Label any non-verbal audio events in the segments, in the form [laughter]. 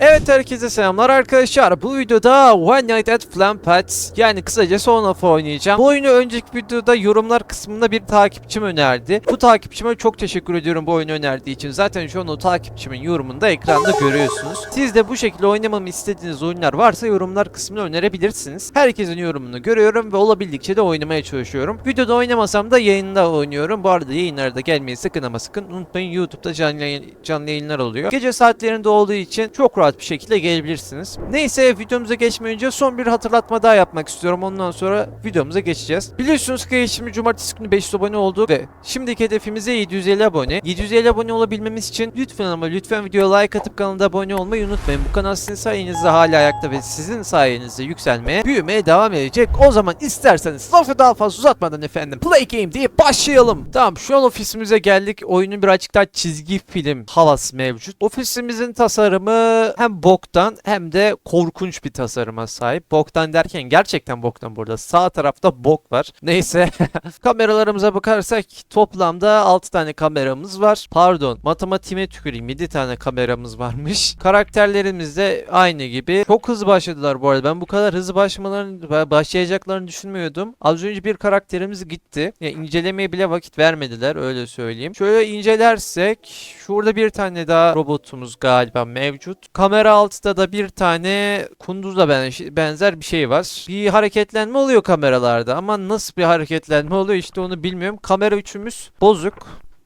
Evet herkese selamlar arkadaşlar. Bu videoda One Night at Flampets yani kısaca Son of oynayacağım. Bu oyunu önceki videoda yorumlar kısmında bir takipçim önerdi. Bu takipçime çok teşekkür ediyorum bu oyunu önerdiği için. Zaten şu an o takipçimin yorumunu da ekranda görüyorsunuz. Siz de bu şekilde oynamamı istediğiniz oyunlar varsa yorumlar kısmına önerebilirsiniz. Herkesin yorumunu görüyorum ve olabildikçe de oynamaya çalışıyorum. Videoda oynamasam da yayında oynuyorum. Bu arada yayınlarda gelmeyi sakın ama sakın unutmayın. YouTube'da canlı, yayın- canlı yayınlar oluyor. Gece saatlerinde olduğu için çok rahat bir şekilde gelebilirsiniz. Neyse videomuza geçmeden önce son bir hatırlatma daha yapmak istiyorum. Ondan sonra videomuza geçeceğiz. Biliyorsunuz ki şimdi cumartesi günü 500 abone oldu ve şimdiki hedefimize 750 abone. 750 abone olabilmemiz için lütfen ama lütfen videoya like atıp kanala abone olmayı unutmayın. Bu kanal sizin sayenizde hala ayakta ve sizin sayenizde yükselmeye, büyümeye devam edecek. O zaman isterseniz lafı daha fazla uzatmadan efendim play game deyip başlayalım. Tamam şu an ofisimize geldik. Oyunun birazcık daha çizgi film havası mevcut. Ofisimizin tasarımı hem boktan hem de korkunç bir tasarıma sahip. Boktan derken gerçekten boktan burada. Sağ tarafta bok var. Neyse. [laughs] Kameralarımıza bakarsak toplamda 6 tane kameramız var. Pardon matematiğime tüküreyim 7 tane kameramız varmış. [laughs] Karakterlerimiz de aynı gibi. Çok hızlı başladılar bu arada. Ben bu kadar hızlı başlamalarını başlayacaklarını düşünmüyordum. Az önce bir karakterimiz gitti. Ya incelemeye bile vakit vermediler öyle söyleyeyim. Şöyle incelersek şurada bir tane daha robotumuz galiba mevcut. Kamera altıda da bir tane kunduzla ben- benzer bir şey var. Bir hareketlenme oluyor kameralarda ama nasıl bir hareketlenme oluyor işte onu bilmiyorum. Kamera üçümüz bozuk.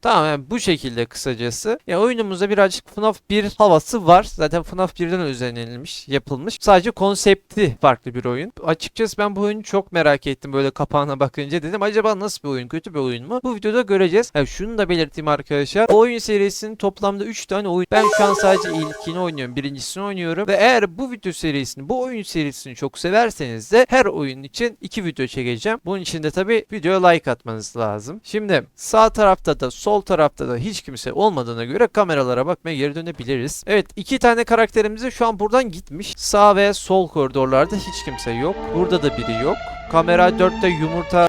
Tamam yani bu şekilde kısacası. Ya oyunumuzda birazcık FNAF 1 havası var. Zaten FNAF 1'den özenilmiş, yapılmış. Sadece konsepti farklı bir oyun. Açıkçası ben bu oyunu çok merak ettim böyle kapağına bakınca. Dedim acaba nasıl bir oyun? Kötü bir oyun mu? Bu videoda göreceğiz. Ha, şunu da belirteyim arkadaşlar. Bu oyun serisinin toplamda 3 tane oyun. Ben şu an sadece ilkini oynuyorum. Birincisini oynuyorum. Ve eğer bu video serisini, bu oyun serisini çok severseniz de her oyun için 2 video çekeceğim. Bunun için de tabi videoya like atmanız lazım. Şimdi sağ tarafta da sol tarafta da hiç kimse olmadığına göre kameralara bakmaya geri dönebiliriz. Evet iki tane karakterimiz de şu an buradan gitmiş. Sağ ve sol koridorlarda hiç kimse yok. Burada da biri yok. Kamera 4'te yumurta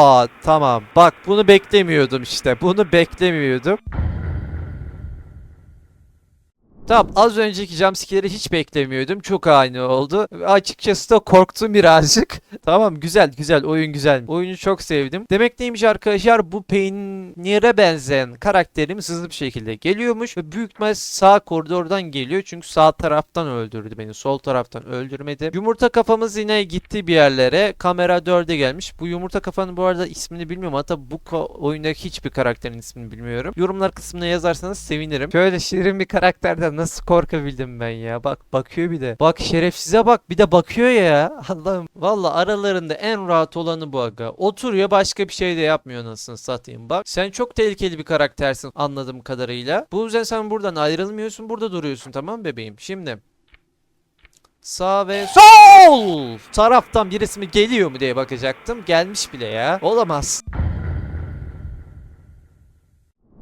Aa tamam. Bak bunu beklemiyordum işte. Bunu beklemiyordum. Tamam az önceki jumpscare'i hiç beklemiyordum. Çok ani oldu. Açıkçası da korktum birazcık. [laughs] tamam güzel güzel oyun güzel. Oyunu çok sevdim. Demek neymiş arkadaşlar bu peynire benzeyen karakterimiz hızlı bir şekilde geliyormuş. Ve büyük ihtimal sağ koridordan geliyor. Çünkü sağ taraftan öldürdü beni. Sol taraftan öldürmedi. Yumurta kafamız yine gitti bir yerlere. Kamera 4'e gelmiş. Bu yumurta kafanın bu arada ismini bilmiyorum. Hatta bu oyundaki hiçbir karakterin ismini bilmiyorum. Yorumlar kısmına yazarsanız sevinirim. Şöyle şirin bir karakterden nasıl korkabildim ben ya. Bak bakıyor bir de. Bak şerefsize bak bir de bakıyor ya. [laughs] Allah'ım. Valla aralarında en rahat olanı bu aga. Oturuyor başka bir şey de yapmıyor nasıl satayım. Bak sen çok tehlikeli bir karaktersin anladığım kadarıyla. Bu yüzden sen buradan ayrılmıyorsun. Burada duruyorsun tamam bebeğim? Şimdi Sağ ve sol taraftan birisi mi geliyor mu diye bakacaktım. Gelmiş bile ya. Olamaz.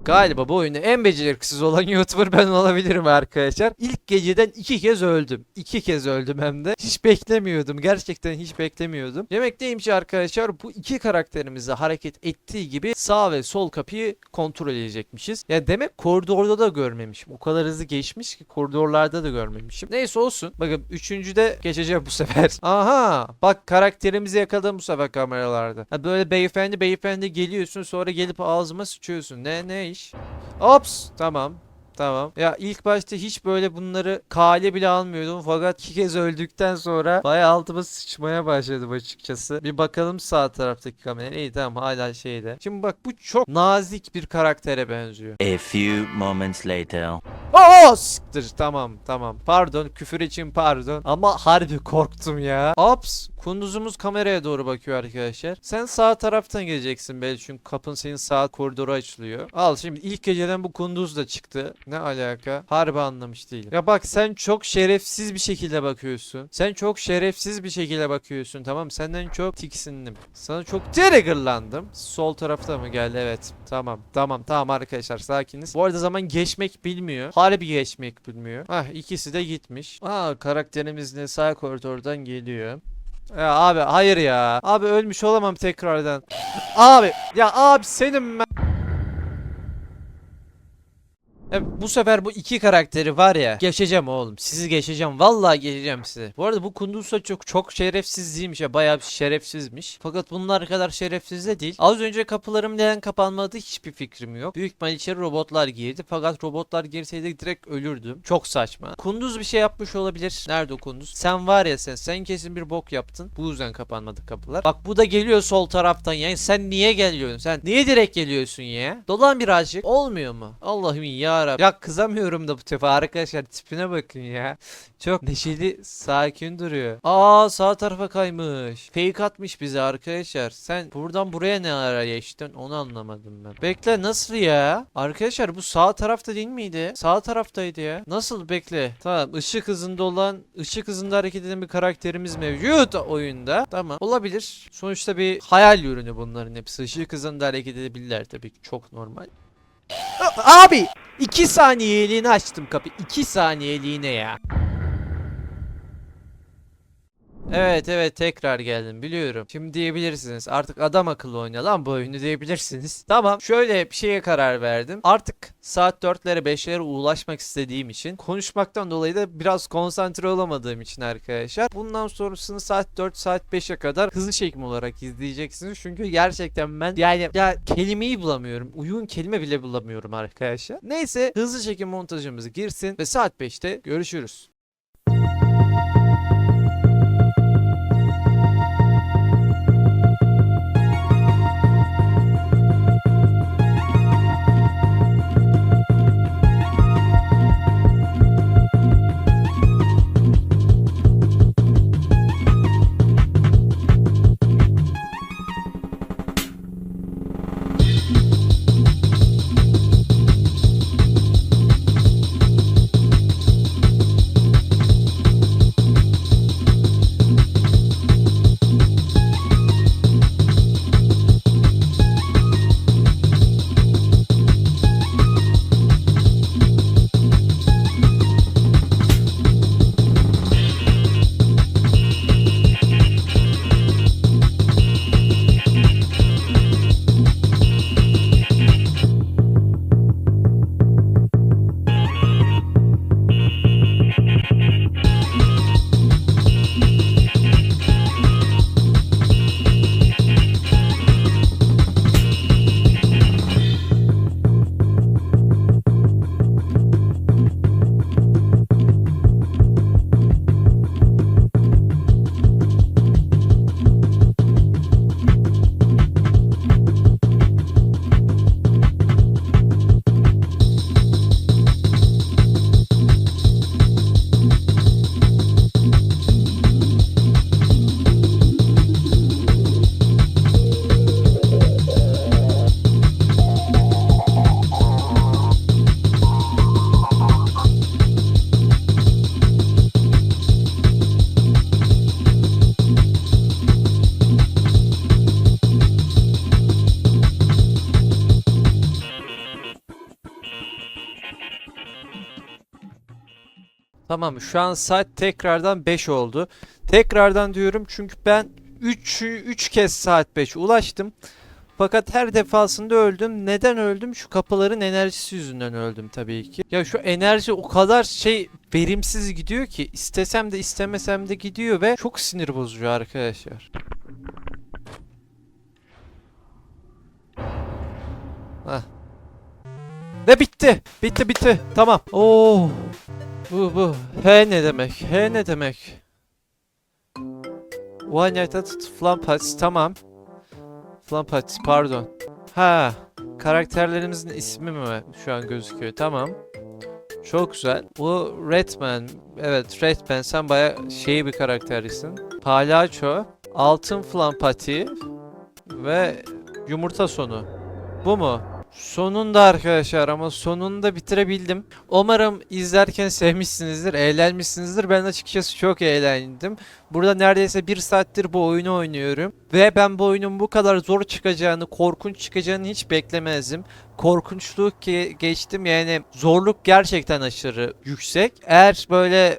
Galiba bu oyunu en beceriksiz olan [laughs] YouTuber ben olabilirim arkadaşlar. İlk geceden iki kez öldüm. İki kez öldüm hem de. Hiç beklemiyordum. Gerçekten hiç beklemiyordum. Demek neymiş arkadaşlar? Bu iki karakterimizi hareket ettiği gibi sağ ve sol kapıyı kontrol edecekmişiz. Yani demek koridorda da görmemişim. O kadar hızlı geçmiş ki koridorlarda da görmemişim. Neyse olsun. Bakın üçüncüde geçeceğim bu [laughs] sefer. Aha bak karakterimizi yakaladım bu sefer kameralarda. Ha, böyle beyefendi beyefendi geliyorsun sonra gelip ağzıma sıçıyorsun. Ne ne iş? Ops tamam. Tamam. Ya ilk başta hiç böyle bunları kale bile almıyordum fakat iki kez öldükten sonra bayağı altıma sıçmaya başladım açıkçası. Bir bakalım sağ taraftaki kamera. İyi tamam hala şeyde. Şimdi bak bu çok nazik bir karaktere benziyor. A few moments later. Oo siktir tamam tamam. Pardon küfür için pardon. Ama harbi korktum ya. Ops kunduzumuz kameraya doğru bakıyor arkadaşlar. Sen sağ taraftan geleceksin belki çünkü kapın senin sağ koridoru açılıyor. Al şimdi ilk geceden bu kunduz da çıktı. Ne alaka? Harbi anlamış değilim. Ya bak sen çok şerefsiz bir şekilde bakıyorsun. Sen çok şerefsiz bir şekilde bakıyorsun tamam? Senden çok tiksindim. Sana çok triggerlandım. Sol tarafta mı geldi? Evet. Tamam. Tamam. Tamam arkadaşlar sakiniz. Bu arada zaman geçmek bilmiyor. Harbi geçmek bilmiyor. Hah ikisi de gitmiş. Aa karakterimiz de sağ koridordan geliyor. Ya abi hayır ya. Abi ölmüş olamam tekrardan. Abi ya abi senin ben... E, bu sefer bu iki karakteri var ya geçeceğim oğlum. Sizi geçeceğim. Vallahi geçeceğim sizi. Bu arada bu Kunduz'a çok çok şerefsiz değilmiş ya. Bayağı şerefsizmiş. Fakat bunlar kadar şerefsiz de değil. Az önce kapılarım neden kapanmadı hiçbir fikrim yok. Büyük ihtimal içeri robotlar girdi. Fakat robotlar girseydi direkt ölürdüm. Çok saçma. Kunduz bir şey yapmış olabilir. Nerede o Kunduz? Sen var ya sen. Sen kesin bir bok yaptın. Bu yüzden kapanmadı kapılar. Bak bu da geliyor sol taraftan. Yani sen niye geliyorsun? Sen niye direkt geliyorsun ya? Dolan birazcık. Olmuyor mu? Allah'ım ya Rabbi. Ya kızamıyorum da bu sefer arkadaşlar tipine bakın ya. Çok neşeli, sakin duruyor. Aa sağ tarafa kaymış. Fake atmış bize arkadaşlar. Sen buradan buraya ne ara geçtin? Onu anlamadım ben. Bekle nasıl ya? Arkadaşlar bu sağ tarafta değil miydi? Sağ taraftaydı ya. Nasıl bekle? Tamam ışık hızında olan, ışık hızında hareket eden bir karakterimiz mevcut oyunda. Tamam. Olabilir. Sonuçta bir hayal ürünü bunların hepsi. Işık hızında hareket edebilirler tabii ki. Çok normal. Abi! 2 saniyeliğine açtım kapıyı. 2 saniyeliğine ya. Evet evet tekrar geldim biliyorum. Şimdi diyebilirsiniz artık adam akıllı oyna lan bu oyunu diyebilirsiniz. Tamam şöyle bir şeye karar verdim. Artık saat 4'lere 5'lere ulaşmak istediğim için konuşmaktan dolayı da biraz konsantre olamadığım için arkadaşlar. Bundan sonrasını saat 4 saat 5'e kadar hızlı çekim olarak izleyeceksiniz. Çünkü gerçekten ben yani ya kelimeyi bulamıyorum. Uygun kelime bile bulamıyorum arkadaşlar. Neyse hızlı çekim montajımız girsin ve saat 5'te görüşürüz. Tamam şu an saat tekrardan 5 oldu. Tekrardan diyorum çünkü ben 3 3 kez saat 5 ulaştım. Fakat her defasında öldüm. Neden öldüm? Şu kapıların enerjisi yüzünden öldüm tabii ki. Ya şu enerji o kadar şey verimsiz gidiyor ki istesem de istemesem de gidiyor ve çok sinir bozucu arkadaşlar. Hah. Ve bitti. Bitti bitti. Tamam. Oo. Bu bu. He ne demek? He ne demek? One Night at Flampats. Tamam. Flampats pardon. Ha. Karakterlerimizin ismi mi şu an gözüküyor? Tamam. Çok güzel. Bu Redman. Evet Redman sen baya şey bir karakterisin. Palyaço. Altın Flampati. Ve yumurta sonu. Bu mu? Sonunda arkadaşlar ama sonunda bitirebildim. Umarım izlerken sevmişsinizdir, eğlenmişsinizdir. Ben açıkçası çok eğlendim. Burada neredeyse bir saattir bu oyunu oynuyorum. Ve ben bu oyunun bu kadar zor çıkacağını, korkunç çıkacağını hiç beklemezdim. Korkunçluğu ge- geçtim yani zorluk gerçekten aşırı yüksek. Eğer böyle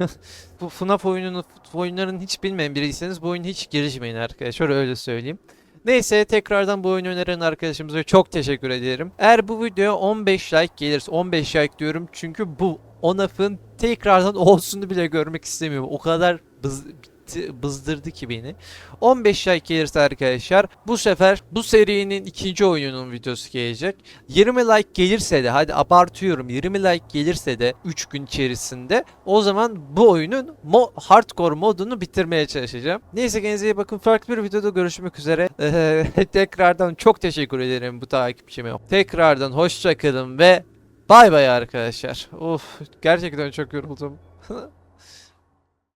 [laughs] bu FNAF oyununu oyunların hiç bilmeyen biriyseniz bu oyuna hiç girişmeyin arkadaşlar öyle söyleyeyim. Neyse tekrardan bu oyunu öneren arkadaşımıza çok teşekkür ederim. Eğer bu videoya 15 like gelirse 15 like diyorum çünkü bu ONAF'ın tekrardan [laughs] olsunu bile görmek istemiyorum. O kadar bız, bitti- bızdırdı ki beni. 15 like gelirse arkadaşlar bu sefer bu serinin ikinci oyununun videosu gelecek. 20 like gelirse de hadi abartıyorum 20 like gelirse de 3 gün içerisinde o zaman bu oyunun mo hardcore modunu bitirmeye çalışacağım. Neyse kendinize bakın farklı bir videoda görüşmek üzere. [laughs] Tekrardan çok teşekkür ederim bu takipçime. Tekrardan hoşçakalın ve bay bay arkadaşlar. Of gerçekten çok yoruldum. [laughs]